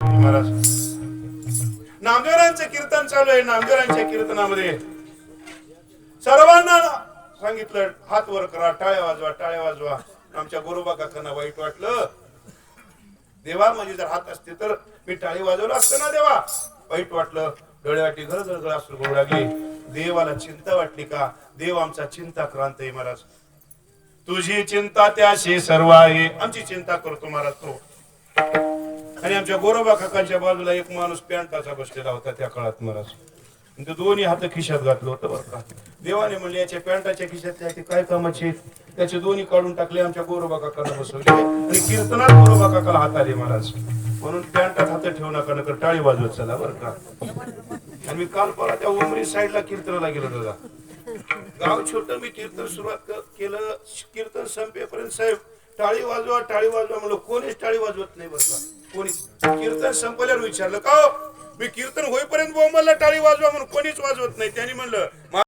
महाराज. नामदेवरांचं कीर्तन चालू आहे नामदेवरांच्या कीर्तनामध्ये. सर्वांना सांगितलं हात वर करा टाळ्या वाजवा टाळ्या वाजवा. आमच्या गोरोबा काकांना वाईट वाटलं. देवा म्हणजे जर हात असते तर मी टाळी वाजवलं असतं ना देवा? वाईट वाटलं. डोळ्यावाटी घर गळगळ असू करू लागली. देवाला चिंता वाटली का? देव आमचा चिंता क्रांत आहे महाराज. तुझी चिंता त्याशी सर्व आहे. आमची चिंता करतो महाराज तो. आमच्या गोरोबा काकांच्या बाजूला एक माणूस पॅन्टाचा बसलेला होता त्या काळात महाराज ते दोन्ही हात खिशात घातलं होतं बरं का. देवाने म्हणले याच्या पॅन्टाच्या खिशातल्या ते काय कामाचे त्याचे दोन्ही काढून टाकले आमच्या गोरोबा काकाला बसवले. आणि कीर्तनात गोरोबा काकाला हात आले महाराज. म्हणून पॅन्टात हात ठेवू नका नकर टाळी वाजवत चला बरं का. आणि मी काल परवा त्या उमरी साईडला कीर्तनाला गेलो दादा. गाव छोट मी कीर्तन सुरुवात केलं कीर्तन संपेपर्यंत साहेब टाळी वाजवा टाळी वाजवा म्हणलं कोणीच टाळी वाजवत नाही बसला कोणीच कोणी कीर्तन संपल्यावर विचारलं का हो? मी कीर्तन होईपर्यंत बोंबाला टाळी वाजवा म्हणून कोणीच वाजवत नाही. त्यांनी म्हणलं